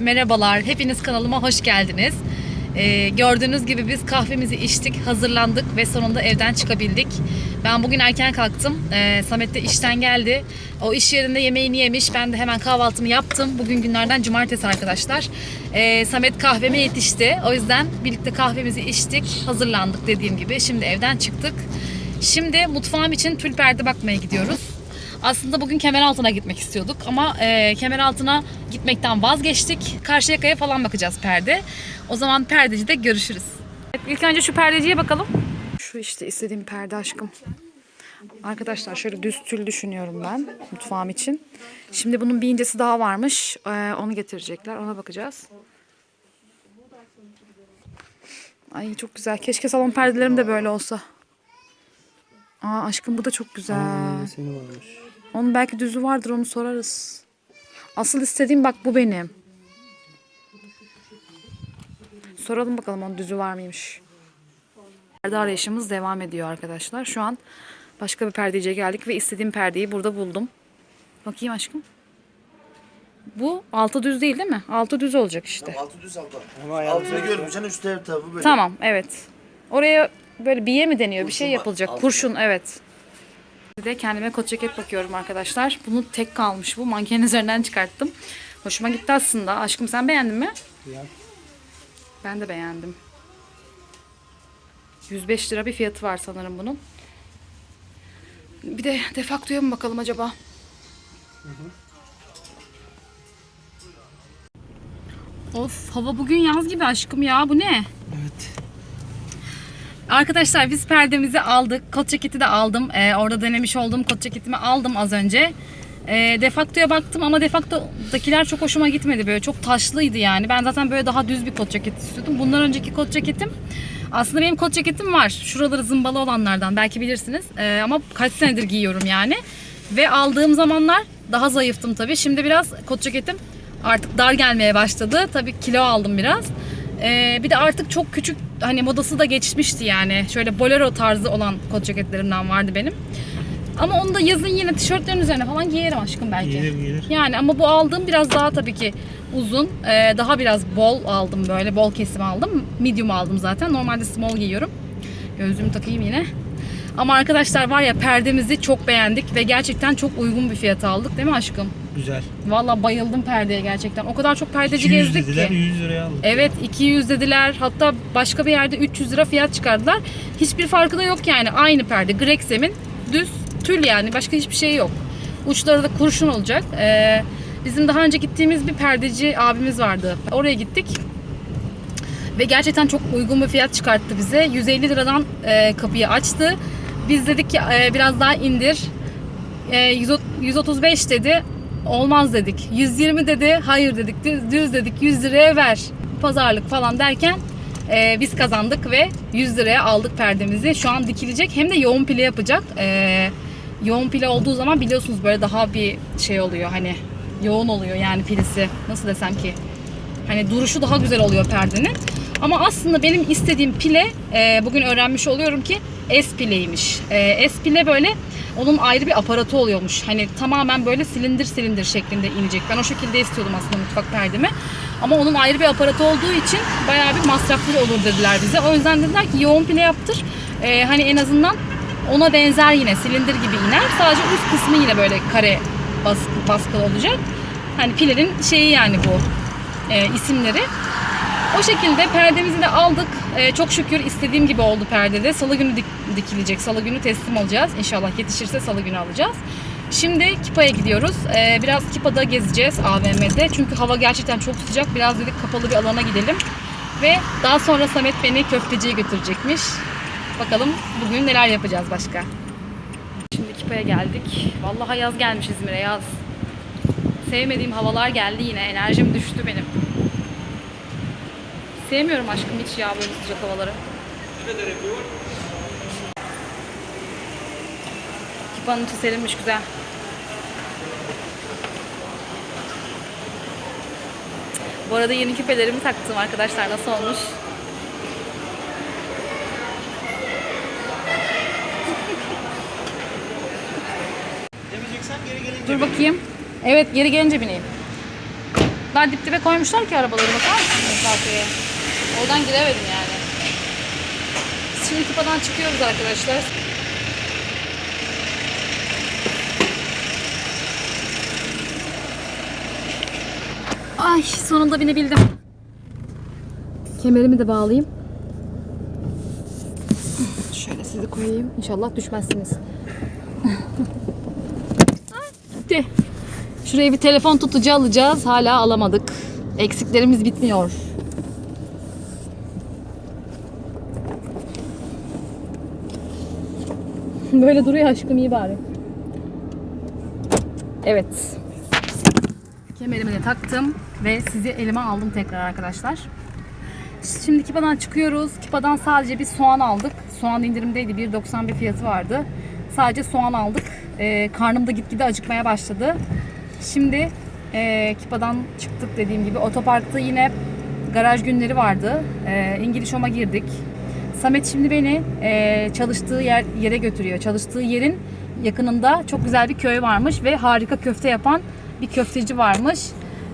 Merhabalar. Hepiniz kanalıma hoş geldiniz. Ee, gördüğünüz gibi biz kahvemizi içtik, hazırlandık ve sonunda evden çıkabildik. Ben bugün erken kalktım. Ee, Samet de işten geldi. O iş yerinde yemeğini yemiş. Ben de hemen kahvaltımı yaptım. Bugün günlerden cumartesi arkadaşlar. Ee, Samet kahveme yetişti. O yüzden birlikte kahvemizi içtik, hazırlandık dediğim gibi. Şimdi evden çıktık. Şimdi mutfağım için tül perde bakmaya gidiyoruz. Aslında bugün Kemeraltı'na gitmek istiyorduk ama e, Kemeraltı'na gitmekten vazgeçtik. Karşıyaka'ya falan bakacağız perde. O zaman perdecide görüşürüz. İlk önce şu perdeciye bakalım. Şu işte istediğim perde aşkım. Arkadaşlar şöyle düz tül düşünüyorum ben mutfağım için. Şimdi bunun bir incesi daha varmış. Ee, onu getirecekler. Ona bakacağız. Ay çok güzel. Keşke salon perdelerim de böyle olsa. Aa aşkım bu da çok güzel. Seni varmış. Onun belki düzü vardır onu sorarız. Asıl istediğim bak bu benim. Soralım bakalım onun düzü var mıymış. Perde arayışımız devam ediyor arkadaşlar. Şu an başka bir perdeciye geldik ve istediğim perdeyi burada buldum. Bakayım aşkım. Bu altı düz değil değil mi? Altı düz olacak işte. Altı düz altta. Onu ayarlayacağız. Altını görmeyeceksin üstte her tarafı böyle. Tamam evet. Oraya böyle biye mi deniyor? bir şey var, yapılacak. altında. Kurşun evet. De kendime kot ceket bakıyorum arkadaşlar. Bunu tek kalmış bu. Mankenin üzerinden çıkarttım. Hoşuma gitti aslında. Aşkım sen beğendin mi? Ya. Ben de beğendim. 105 lira bir fiyatı var sanırım bunun. Bir de defaktoya mı bakalım acaba? Of hava bugün yaz gibi aşkım ya. Bu ne? Evet. Arkadaşlar biz perdemizi aldık. Kot ceketi de aldım. Ee, orada denemiş olduğum kot ceketimi aldım az önce. Ee, defaktoya baktım ama defaktodakiler çok hoşuma gitmedi böyle. Çok taşlıydı yani. Ben zaten böyle daha düz bir kot ceket istiyordum. Bundan önceki kot ceketim aslında benim kot ceketim var. Şuraları zımbalı olanlardan belki bilirsiniz. Ee, ama kaç senedir giyiyorum yani. Ve aldığım zamanlar daha zayıftım tabii. Şimdi biraz kot ceketim artık dar gelmeye başladı. Tabii kilo aldım biraz. Ee, bir de artık çok küçük hani modası da geçmişti yani. Şöyle bolero tarzı olan kot ceketlerimden vardı benim. Ama onu da yazın yine tişörtlerin üzerine falan giyerim aşkım belki. Giyilir giyilir. Yani ama bu aldığım biraz daha tabii ki uzun. Ee, daha biraz bol aldım böyle. Bol kesim aldım. Medium aldım zaten. Normalde small giyiyorum. Gözlüğümü takayım yine. Ama arkadaşlar var ya perdemizi çok beğendik ve gerçekten çok uygun bir fiyata aldık değil mi aşkım? Güzel. Valla bayıldım perdeye gerçekten. O kadar çok perdeci 200 gezdik dediler ki. 100 liraya aldık. Evet 200 dediler. Hatta başka bir yerde 300 lira fiyat çıkardılar. Hiçbir farkı da yok yani. Aynı perde. Grexem'in düz tül yani. Başka hiçbir şey yok. Uçları da kurşun olacak. Ee, bizim daha önce gittiğimiz bir perdeci abimiz vardı. Oraya gittik. Ve gerçekten çok uygun bir fiyat çıkarttı bize. 150 liradan e, kapıyı açtı. Biz dedik ki e, biraz daha indir. E, 100 135 dedi. Olmaz dedik. 120 dedi. Hayır dedik. Düz, düz dedik. 100 liraya ver. Pazarlık falan derken e, biz kazandık ve 100 liraya aldık perdemizi. Şu an dikilecek. Hem de yoğun pile yapacak. E, yoğun pile olduğu zaman biliyorsunuz böyle daha bir şey oluyor. Hani yoğun oluyor yani pilisi. Nasıl desem ki. Hani duruşu daha güzel oluyor perdenin. Ama aslında benim istediğim pile e, bugün öğrenmiş oluyorum ki S pileymiş. E, S pile böyle onun ayrı bir aparatı oluyormuş. Hani tamamen böyle silindir silindir şeklinde inecek. Ben o şekilde istiyordum aslında mutfak perdemi. Ama onun ayrı bir aparatı olduğu için bayağı bir masraflı olur dediler bize. O yüzden dediler ki yoğun pile yaptır. E, hani en azından ona benzer yine silindir gibi iner. Sadece üst kısmı yine böyle kare baskı, baskılı olacak. Hani pilerin şeyi yani bu e, isimleri. O şekilde perdemizi de aldık. E, çok şükür istediğim gibi oldu perdede. Salı günü dik- dikilecek. Salı günü teslim olacağız. İnşallah yetişirse salı günü alacağız. Şimdi Kipa'ya gidiyoruz. E, biraz Kipa'da gezeceğiz AVM'de. Çünkü hava gerçekten çok sıcak. Biraz dedik kapalı bir alana gidelim. Ve daha sonra Samet beni köfteciye götürecekmiş. Bakalım bugün neler yapacağız başka. Şimdi Kipa'ya geldik. Vallahi yaz gelmiş İzmir'e yaz. Sevmediğim havalar geldi yine. Enerjim düştü benim. Sevmiyorum aşkım hiç ya böyle sıcak havaları. Kipanın içi serinmiş güzel. Bu arada yeni küpelerimi taktım arkadaşlar. Nasıl olmuş? Dur bakayım. Evet geri gelince bineyim. kadar dip dibe koymuşlar ki arabaları bakar mısın? Oradan giremedim yani. Şimdi kupadan çıkıyoruz arkadaşlar. Ay sonunda binebildim. Kemerimi de bağlayayım. Şöyle sizi koyayım. İnşallah düşmezsiniz. Gitti. Şuraya bir telefon tutucu alacağız. Hala alamadık. Eksiklerimiz bitmiyor. Böyle duruyor aşkım iyi bari. Evet. Kemerimi de taktım ve sizi elime aldım tekrar arkadaşlar. Şimdi Kipa'dan çıkıyoruz. Kipa'dan sadece bir soğan aldık. Soğan indirimdeydi. 1.91 fiyatı vardı. Sadece soğan aldık. Ee, karnım da gitgide acıkmaya başladı. Şimdi e, Kipa'dan çıktık dediğim gibi. Otoparkta yine garaj günleri vardı. Ee, İngiliz Home'a girdik. Samet şimdi beni e, çalıştığı yer, yere götürüyor. Çalıştığı yerin yakınında çok güzel bir köy varmış ve harika köfte yapan bir köfteci varmış.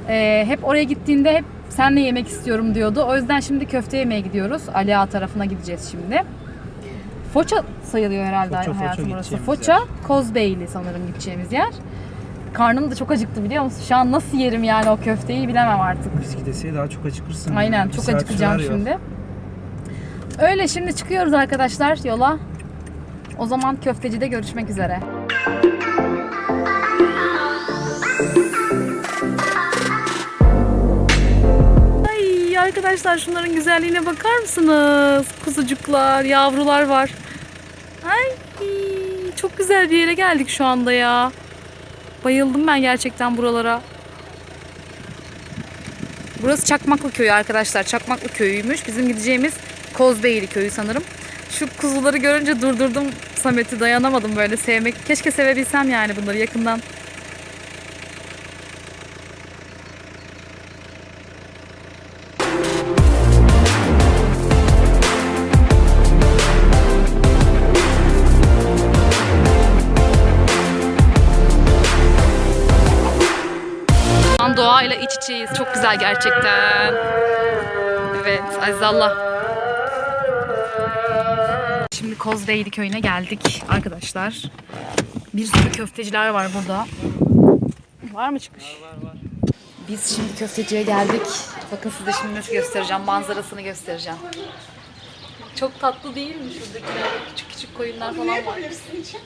Ee, hep oraya gittiğinde hep senle yemek istiyorum diyordu. O yüzden şimdi köfte yemeye gidiyoruz. Ali Ağa tarafına gideceğiz şimdi. Foça sayılıyor herhalde Foça, Foça hayatım burası. gideceğimiz Foça, Kozbeyli sanırım gideceğimiz yer. Karnım da çok acıktı biliyor musun? Şu an nasıl yerim yani o köfteyi bilemem artık. Bisikletesiye daha çok acıkırsın. Aynen çok acıkacağım sürer yol. Öyle şimdi çıkıyoruz arkadaşlar yola. O zaman köftecide görüşmek üzere. Ay arkadaşlar şunların güzelliğine bakar mısınız? Kuzucuklar, yavrular var. Ay çok güzel bir yere geldik şu anda ya. Bayıldım ben gerçekten buralara. Burası Çakmaklı Köyü arkadaşlar. Çakmaklı Köyü'ymüş. Bizim gideceğimiz Kozbeyli Köyü sanırım. Şu kuzuları görünce durdurdum Samet'i dayanamadım böyle sevmek. Keşke sevebilsem yani bunları yakından. Doğayla iç içeyiz. Çok güzel gerçekten. Evet, Azizallah. Şimdi Kozbeyli köyüne geldik arkadaşlar. Bir sürü köfteciler var burada. Var mı çıkış? Var var Biz şimdi köfteciye geldik. Bakın size şimdi nasıl göstereceğim. Manzarasını göstereceğim. Çok tatlı değil mi şuradakiler? Küçük küçük koyunlar falan var.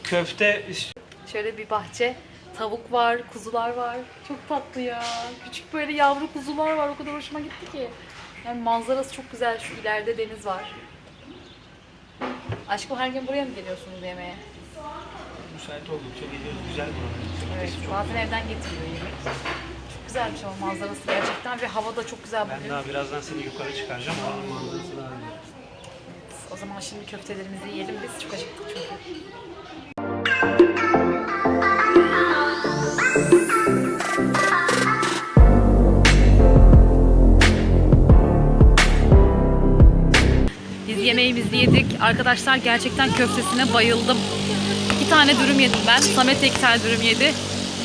Köfte Şöyle bir bahçe. Tavuk var, kuzular var. Çok tatlı ya. Küçük böyle yavru kuzular var. O kadar hoşuma gitti ki. Yani manzarası çok güzel. Şu ileride deniz var. Aşkım her gün buraya mı geliyorsunuz yemeğe? müsait oldukça geliyoruz. Güzel buranın. Evet. Bazen evden getiriyor yemek. Çok güzelmiş ama manzarası gerçekten ve hava da çok güzel Ben bugün. daha birazdan seni yukarı çıkaracağım. Oranın manzarası daha güzel. O zaman şimdi köftelerimizi yiyelim biz. Çok acıktık çünkü. Arkadaşlar gerçekten köftesine bayıldım. İki tane dürüm yedim ben. Samet de iki tane dürüm yedi.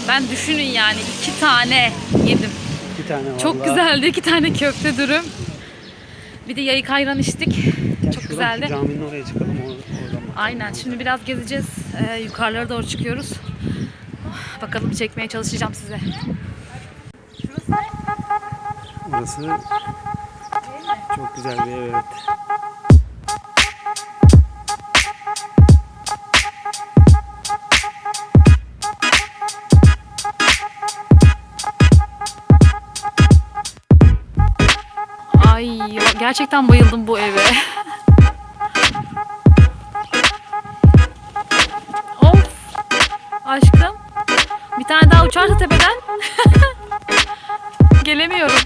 Ben düşünün yani iki tane yedim. Bir tane var. Çok güzeldi. iki tane köfte dürüm. Bir de yayık ayran içtik. Çok güzeldi. Caminin oraya çıkalım. or- Oradan. Aynen. Şimdi biraz gezeceğiz. Ee, yukarılara doğru çıkıyoruz. Bakalım çekmeye çalışacağım size. Burası çok güzel bir ev evet. Gerçekten bayıldım bu eve. of. Aşkım. Bir tane daha uçarsa tepeden. Gelemiyorum.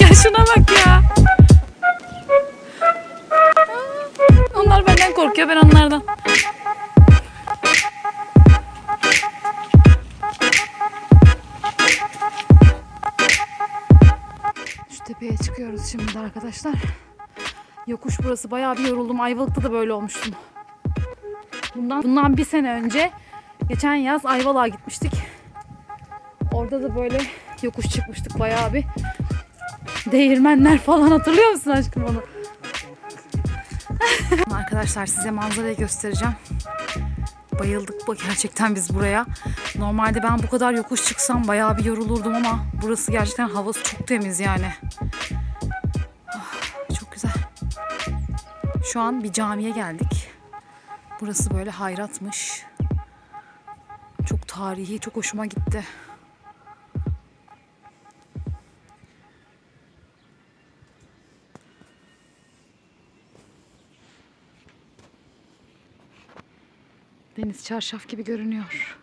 Ya şuna bak ya. bunlardan. Şu tepeye çıkıyoruz şimdi arkadaşlar. Yokuş burası bayağı bir yoruldum. Ayvalık'ta da böyle olmuştum. Bundan, bundan bir sene önce geçen yaz Ayvalık'a gitmiştik. Orada da böyle yokuş çıkmıştık bayağı bir. Değirmenler falan hatırlıyor musun aşkım onu? Arkadaşlar size manzarayı göstereceğim. Bayıldık bu gerçekten biz buraya. Normalde ben bu kadar yokuş çıksam bayağı bir yorulurdum ama burası gerçekten havası çok temiz yani. Ah, çok güzel. Şu an bir camiye geldik. Burası böyle hayratmış. Çok tarihi, çok hoşuma gitti. Deniz çarşaf gibi görünüyor.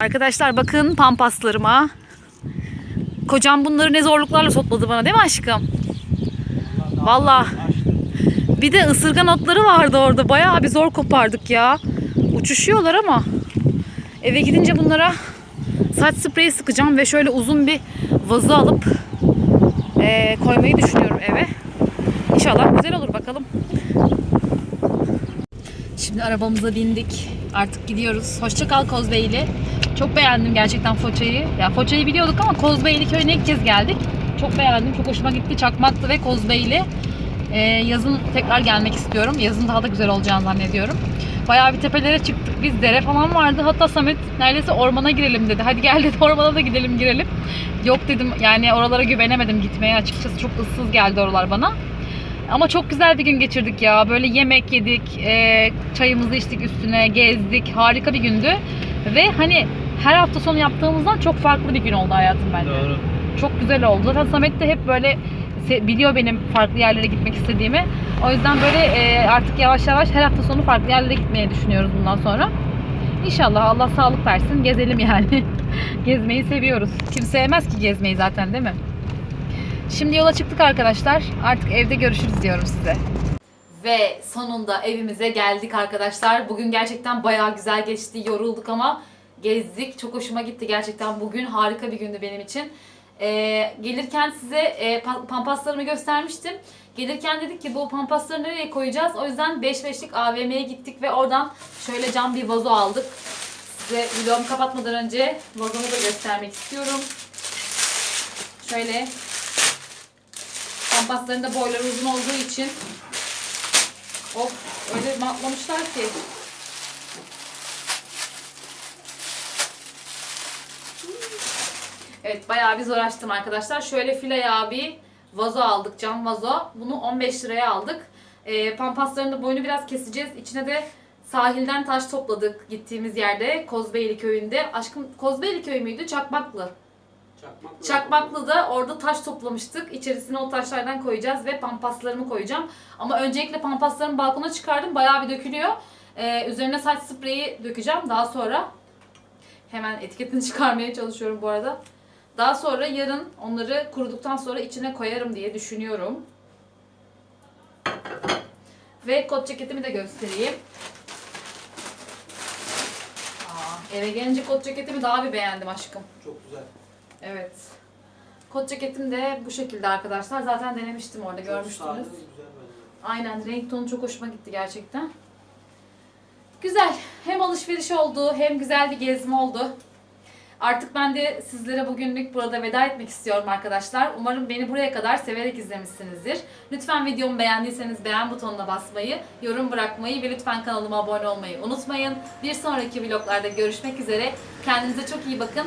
Arkadaşlar bakın pampaslarıma. Kocam bunları ne zorluklarla topladı bana değil mi aşkım? Vallahi. Bir de ısırgan otları vardı orada. Bayağı bir zor kopardık ya. Uçuşuyorlar ama. Eve gidince bunlara saç spreyi sıkacağım ve şöyle uzun bir vazo alıp eee, koymayı düşünüyorum eve. İnşallah güzel olur bakalım. Şimdi arabamıza bindik. Artık gidiyoruz. Hoşça kal Kozbeyli. Çok beğendim gerçekten Foça'yı. Ya Foça'yı biliyorduk ama Kozbeyli köyüne ilk kez geldik. Çok beğendim. Çok hoşuma gitti. Çakmaklı ve Kozbeyli. Ee, yazın tekrar gelmek istiyorum. Yazın daha da güzel olacağını zannediyorum. Bayağı bir tepelere çıktık. Biz dere falan vardı. Hatta Samet neredeyse ormana girelim dedi. Hadi gel dedi ormana da gidelim girelim. Yok dedim yani oralara güvenemedim gitmeye. Açıkçası çok ıssız geldi oralar bana. Ama çok güzel bir gün geçirdik ya. Böyle yemek yedik, e, çayımızı içtik üstüne, gezdik. Harika bir gündü. Ve hani her hafta sonu yaptığımızdan çok farklı bir gün oldu hayatım bence. Doğru. Çok güzel oldu. Zaten Samet de hep böyle biliyor benim farklı yerlere gitmek istediğimi. O yüzden böyle e, artık yavaş yavaş her hafta sonu farklı yerlere gitmeye düşünüyoruz bundan sonra. İnşallah Allah sağlık versin. Gezelim yani. Gezmeyi seviyoruz. Kim sevmez ki gezmeyi zaten değil mi? Şimdi yola çıktık arkadaşlar. Artık evde görüşürüz diyorum size. Ve sonunda evimize geldik arkadaşlar. Bugün gerçekten bayağı güzel geçti. Yorulduk ama gezdik. Çok hoşuma gitti gerçekten. Bugün harika bir gündü benim için. Ee, gelirken size e, pa- pampaslarımı göstermiştim. Gelirken dedik ki bu pampasları nereye koyacağız? O yüzden 5-5'lik AVM'ye gittik ve oradan şöyle cam bir vazo aldık. Size vlogumu kapatmadan önce vazomu da göstermek istiyorum. Şöyle Pampasların da boyları uzun olduğu için of öyle matlamışlar ki. Evet bayağı bir zor açtım arkadaşlar. Şöyle fil ayağı bir vazo aldık. Cam vazo. Bunu 15 liraya aldık. Ee, pampasların da boyunu biraz keseceğiz. İçine de sahilden taş topladık gittiğimiz yerde. Kozbeyli köyünde. Aşkım Kozbeyli köyü müydü? Çakmaklı. Çakmaklı'da orada taş toplamıştık. İçerisine o taşlardan koyacağız ve pampaslarımı koyacağım. Ama öncelikle pampaslarımı balkona çıkardım. Bayağı bir dökülüyor. Ee, üzerine saç spreyi dökeceğim. Daha sonra hemen etiketini çıkarmaya çalışıyorum bu arada. Daha sonra yarın onları kuruduktan sonra içine koyarım diye düşünüyorum. Ve kot ceketimi de göstereyim. Aa, eve gelince kot ceketimi daha bir beğendim aşkım. Çok güzel. Evet. Kot ceketim de bu şekilde arkadaşlar. Zaten denemiştim orada görmüştünüz. Aynen renk tonu çok hoşuma gitti gerçekten. Güzel. Hem alışveriş oldu hem güzel bir gezme oldu. Artık ben de sizlere bugünlük burada veda etmek istiyorum arkadaşlar. Umarım beni buraya kadar severek izlemişsinizdir. Lütfen videomu beğendiyseniz beğen butonuna basmayı, yorum bırakmayı ve lütfen kanalıma abone olmayı unutmayın. Bir sonraki vloglarda görüşmek üzere. Kendinize çok iyi bakın.